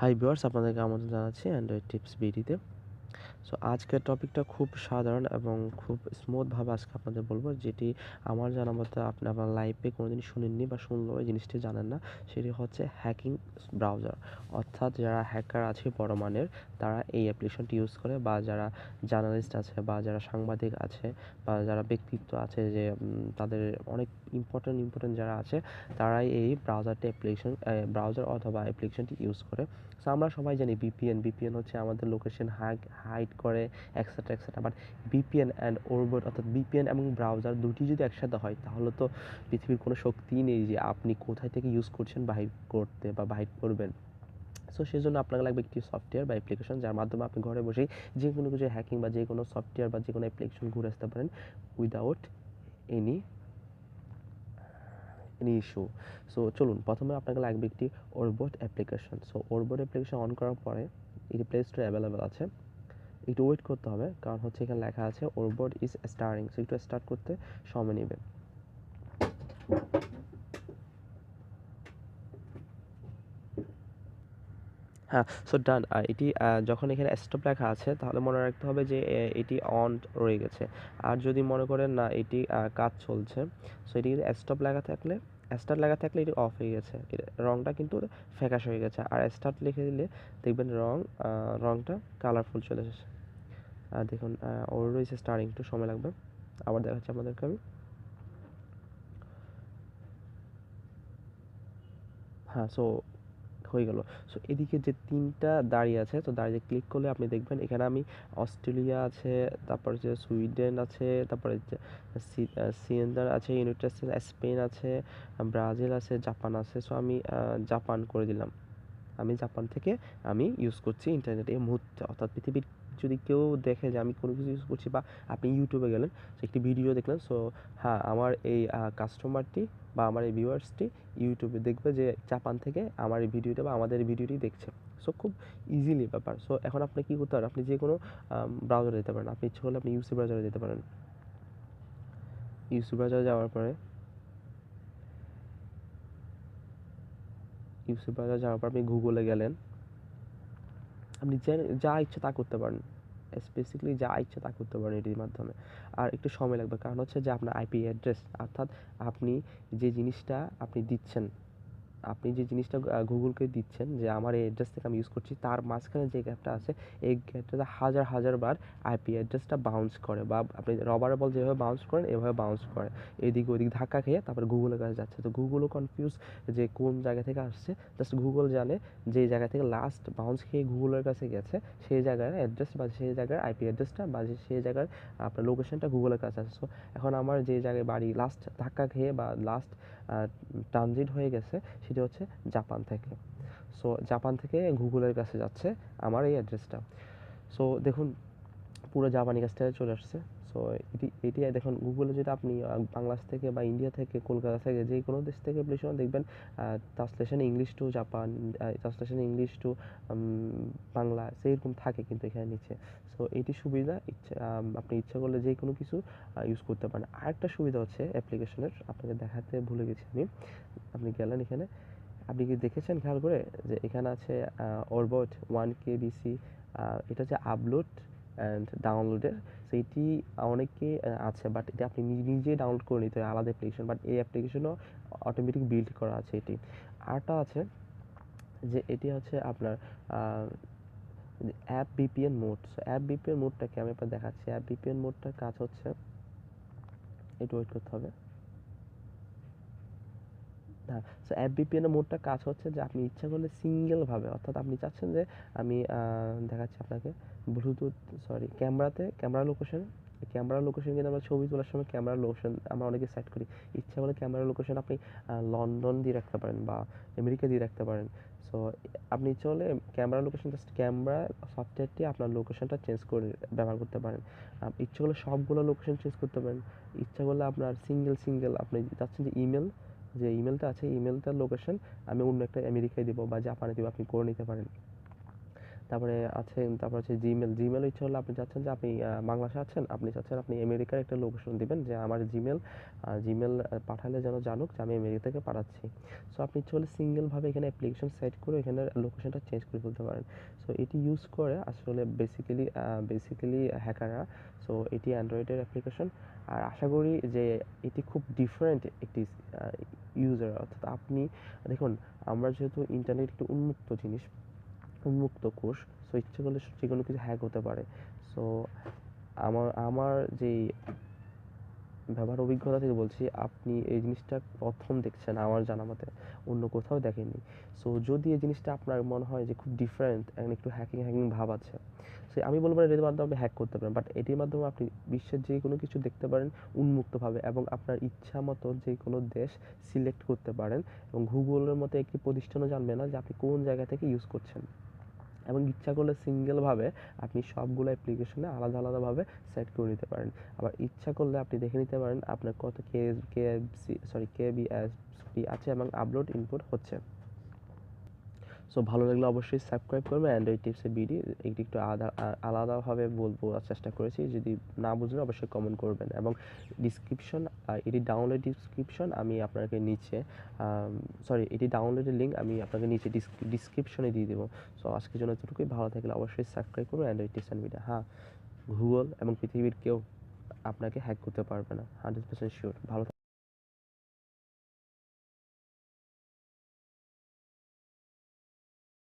Hi viewers আপনাদেরকে আমন্ত্রণ জানাচ্ছি অ্যান্ড্রয়েড টিপস বিডিতে সো আজকের টপিকটা খুব সাধারণ এবং খুব স্মুথভাবে আজকে আপনাদের বলব, যেটি আমার জানা মতে আপনি আপনার লাইফে কোনোদিন শুনেননি বা শুনলেও এই জিনিসটি জানেন না। সেটি হচ্ছে হ্যাকিং ব্রাউজার অর্থাৎ যারা হ্যাকার আছে বড় মানের তারা এই অ্যাপ্লিকেশনটি ইউজ করে বা যারা জার্নালিস্ট আছে বা যারা সাংবাদিক আছে বা যারা ব্যক্তিত্ব আছে যে তাদের অনেক ইম্পর্টেন্ট ইম্পর্টেন্ট যারা আছে, তারাই এই ব্রাউজারটি অ্যাপ্লিকেশন ব্রাউজার অথবা অ্যাপ্লিকেশনটি ইউজ করে। সো আমরা সবাই জানি বিপিএন বিপিএন হচ্ছে আমাদের লোকেশন হাইড করে etcetera etcetera but VPN and Orbot অর্থাৎ বিপিএন এবং ব্রাউজার দুটি যদি একসাথে হয়, তাহলে তো পৃথিবীর কোনো শক্তিই নেই যে আপনি কোথায় থেকে ইউজ করছেন বা হাইড করতে বা হাইড করবেন। সো সেই জন্য আপনাকে লাগবে একটি সফটওয়্যার বা অ্যাপ্লিকেশন যার মাধ্যমে আপনি ঘরে বসেই যে কোনো কিছু হ্যাকিং বা যে কোনো সফটওয়্যার বা যে কোনো অ্যাপ্লিকেশন ঘুরে আসতে পারেন without any any issue so চলুন, প্রথমে আপনাকে লাগবে একটি Orbot application so Orbot application on করার পরে এটি প্লে স্টোরে অ্যাভেলেবেল আছে। একটু ওয়েট করতে হবে। কারণ হচ্ছে এখানে লেখা আছে ওরবোট ইজ স্টার্টিং সো একটু স্টার্ট করতে সময় নেবে। হ্যাঁ সো ডান এটি যখন এখানে স্টপ লেখা আছে, তাহলে মনে রাখতে হবে যে এটি অন রয়ে গেছে। আর যদি মনে করেন না, এটি কাজ চলছে সো এটি স্টপ লেখা থাকলে স্টার্ট লেখা থাকলে এটি অফ হয়ে গেছে। রংটা কিন্তু ফ্যাকাশ হয়ে গেছে। আর স্টার্ট লিখে দিলে দেখবেন রং রংটা কালারফুল চলে এসেছে। দেখুন ওর রয়েছে স্টার্টিং একটু সময় লাগবে। আবার দেখাচ্ছি আপনাদেরকে আমি। হ্যাঁ সো হয়ে গেল। সো এদিকে যে তিনটা দাঁড়িয়ে আছে, তো দাঁড়িয়ে ক্লিক করলে আপনি দেখবেন, এখানে আমি অস্ট্রেলিয়া আছে, তারপর যে সুইডেন আছে, তারপরে সিয়েন্দার আছে, ইউনাইটেড স্পেন আছে, ব্রাজিল আছে, জাপান আছে। সো আমি জাপান করে দিলাম। আমি জাপান থেকে আমি ইউজ করছি ইন্টারনেট এই মুহূর্তে, অর্থাৎ পৃথিবীর যদি কেউ দেখে যে আমি কোনো কিছু ইউজ করছি বা আপনি ইউটিউবে গেলেন একটি ভিডিও দেখলেন সো হ্যাঁ আমার এই কাস্টমারটি বা আমার এই ভিউয়ার্সটি ইউটিউবে দেখবে যে জাপান থেকে আমার এই ভিডিওটা বা আমাদের এই ভিডিওটি দেখছে। সো খুব ইজিলি ব্যাপার। সো এখন আপনি কী করতে পারেন? আপনি যে কোনো ব্রাউজারে যেতে পারেন। আপনি ইচ্ছে করলে আপনি ইউসি ব্রাউজারে যেতে পারেন। ইউসি ব্রাউজারে যাওয়ার পরে ইউসি ব্রাউজারে যাওয়ার পর আপনি গুগলে গেলেন। আপনি যা ইচ্ছা তা করতে পারেন। স্পেসিফিকলি যা ইচ্ছা তা করতে পারেন এটির মাধ্যমে। আর একটু সময় লাগবে, কারণ হচ্ছে যে আপনার আইপি অ্যাড্রেস অর্থাৎ আপনি যে জিনিসটা আপনি দিচ্ছেন আপনি যে জিনিসটা গুগলকে দিচ্ছেন যে আমার এই অ্যাড্রেস থেকে আমি ইউজ করছি, তার মাঝখানে যে গ্যাপটা আছে, এই গ্যাপটাতে হাজার হাজার বার আইপি অ্যাড্রেসটা বাউন্স করে বা আপনি রবারে বল যেভাবে বাউন্স করেন, এভাবে বাউন্স করে। এদিক ওদিক ধাক্কা খেয়ে তারপরে গুগলের কাছে যাচ্ছে। তো গুগলও কনফিউজ যে কোন জায়গা থেকে আসছে। জাস্ট গুগল জানে যে জায়গা থেকে লাস্ট বাউন্স খেয়ে গুগলের কাছে গেছে, সেই জায়গার অ্যাড্রেস বা সেই জায়গার আইপি অ্যাড্রেসটা বা সেই জায়গার, আপনার লোকেশনটা গুগলের কাছে সো এখন আমার যে জায়গায় বাড়ি লাস্ট ধাক্কা খেয়ে বা লাস্ট ট্রানজিট হয়ে গেছে সেটি হচ্ছে জাপান থেকে। সো জাপান থেকে গুগলের কাছে যাচ্ছে আমার এই অ্যাড্রেসটা সো দেখুন, পুরো জাপানি কাছ থেকে চলে আসছে। সো এটি এটি দেখুন গুগলে যদি আপনি বাংলাদেশ থেকে বা ইন্ডিয়া থেকে, কলকাতা থেকে, যে কোনো দেশ থেকে অ্যাপ্লিকেশন দেখবেন translation English to Japan translation English to Bangla, সেইরকম থাকে কিন্তু এখানে নিচে। সো এটি সুবিধা, ইচ্ছা আপনি ইচ্ছা করলে যে কোনো কিছু ইউজ করতে পারেন। আরেকটা সুবিধা হচ্ছে অ্যাপ্লিকেশনের আপনাকে দেখাতে ভুলে গেছি আমি। আপনি গেলেন এখানে। আপনি কি দেখেছেন, খেয়াল করে? যে এখানে আছে ওরবট ওয়ান কে বিসি এটা হচ্ছে আপলোড অ্যান্ড ডাউনলোডের সেইটি অনেকে আছে বাট এটা আপনি নিজে ডাউনলোড করে নিতে হয়, আলাদা অ্যাপ্লিকেশন বাট এই অ্যাপ্লিকেশনও অটোমেটিক বিল্ড করা আছে এটি। আরটা আছে যে এটি হচ্ছে আপনার app VPN mode so app VPN মোডটাকে আমি আপনার দেখাচ্ছি। অ্যাপ বিপিএন মোডটার কাজ হচ্ছে একটু ওয়েট করতে হবে। হ্যাঁ সো অ্যাপ বিপিএনের মোডটা কাজ হচ্ছে যে আপনি ইচ্ছা করলে সিঙ্গেলভাবে অর্থাৎ আপনি চাচ্ছেন যে আমি দেখাচ্ছি আপনাকে ব্লুটুথ সরি ক্যামেরাতে, ক্যামেরা লোকেশন ক্যামেরা লোকেশন কিন্তু আমরা ছবি তোলার সময় ক্যামেরা লোকেশন আমরা অনেকে সেট করি। ইচ্ছা করলে ক্যামেরা লোকেশন আপনি লন্ডন দিয়ে রাখতে পারেন বা আমেরিকা দিয়ে রাখতে পারেন। সো আপনি ইচ্ছা করলে ক্যামেরা লোকেশন জাস্ট ক্যামেরা সফটওয়্যারটি আপনার লোকেশনটা চেঞ্জ করে ব্যবহার করতে পারেন। ইচ্ছা করলে সবগুলো লোকেশন চেঞ্জ করতে পারেন। ইচ্ছা করলে আপনার সিঙ্গেল সিঙ্গেল আপনি চাচ্ছেন যে ইমেল যে ইমেলটা আছে ইমেলটার লোকেশন আমি অন্য একটা আমেরিকায় দেবো বা জাপানে দেবো, আপনি করে নিতে পারেন। তারপরে আছে তারপর হচ্ছে জিমেল জিমেল ইচ্ছে হলো আপনি চাচ্ছেন যে আপনি বাংলাদেশে আছেন, আপনি চাচ্ছেন আপনি আমেরিকার একটা লোকেশন দিবেন, যে আমার জিমেল জিমেল পাঠালে যেন জানুক যে আমি আমেরিকা থেকে পাঠাচ্ছি। সো আপনি ইচ্ছে হলে সিঙ্গেলভাবে এখানে অ্যাপ্লিকেশন সেট করে এখানে লোকেশনটা চেঞ্জ করে ফেলতে পারেন। সো এটি ইউজ করে আসলে বেসিক্যালি বেসিক্যালি হ্যাকাররা সো এটি অ্যান্ড্রয়েডের অ্যাপ্লিকেশন আর আশা করি যে এটি খুব ডিফারেন্ট একটি ইউজার অর্থাৎ আপনি, দেখুন, আমরা যেহেতু ইন্টারনেট একটি উন্মুক্ত জিনিস উন্মুক্ত কোষ সো ইচ্ছে করলে যে কোনো কিছু হ্যাক হতে পারে। সো আমার আমার যেই ব্যবহার অভিজ্ঞতা থেকে বলছি, আপনি এই জিনিসটা প্রথম দেখছেন আমার জানা মতে, অন্য কোথাও দেখেননি। সো যদি এই জিনিসটা আপনার মনে হয় যে খুব ডিফারেন্ট একটু হ্যাকিং হ্যাকিং ভাব আছে, সে, আমি বলব না এটির মাধ্যমে আপনি হ্যাক করতে পারেন বাট এটির মাধ্যমে আপনি বিশ্বের যে কোনো কিছু দেখতে পারেন উন্মুক্তভাবে এবং আপনার ইচ্ছা মতো যে কোনো দেশ সিলেক্ট করতে পারেন এবং গুগলের মতো একটি প্রতিষ্ঠানও জানবে না যে আপনি কোন জায়গা থেকে ইউজ করছেন। এবং ইচ্ছা করলে সিঙ্গেলভাবে আপনি সবগুলো অ্যাপ্লিকেশনে আলাদা আলাদাভাবে সেট করে নিতে পারেন। আবার ইচ্ছা করলে আপনি দেখে নিতে পারেন আপনার কত K K sorry K B S আছে এবং আপলোড ইনপুট হচ্ছে। সো ভালো লাগলে অবশ্যই সাবস্ক্রাইব করবেন অ্যান্ড্রয়েড টিপসের ভিডিও একটু একটু আলাদা আলাদাভাবে বলব চেষ্টা করেছি। যদি না বুঝলে অবশ্যই কমেন্ট করবেন এবং ডিসক্রিপশন এটি ডাউনলোড ডিসক্রিপশন আমি আপনাকে নিচে সরি এটি ডাউনলোডের লিঙ্ক আমি আপনাকে নিচে ডিসক্রিপশনে দিয়ে দেবো। সো আজকের জন্য এতটুকুই। ভালো থাকলে অবশ্যই সাবস্ক্রাইব করুন অ্যান্ড্রয়েড টিপস অ্যান্ড ভিডিও হ্যাঁ গুগল এবং পৃথিবীর কেউ আপনাকে হ্যাক করতে পারবে না হান্ড্রেড পার্সেন্ট শিওর ভালো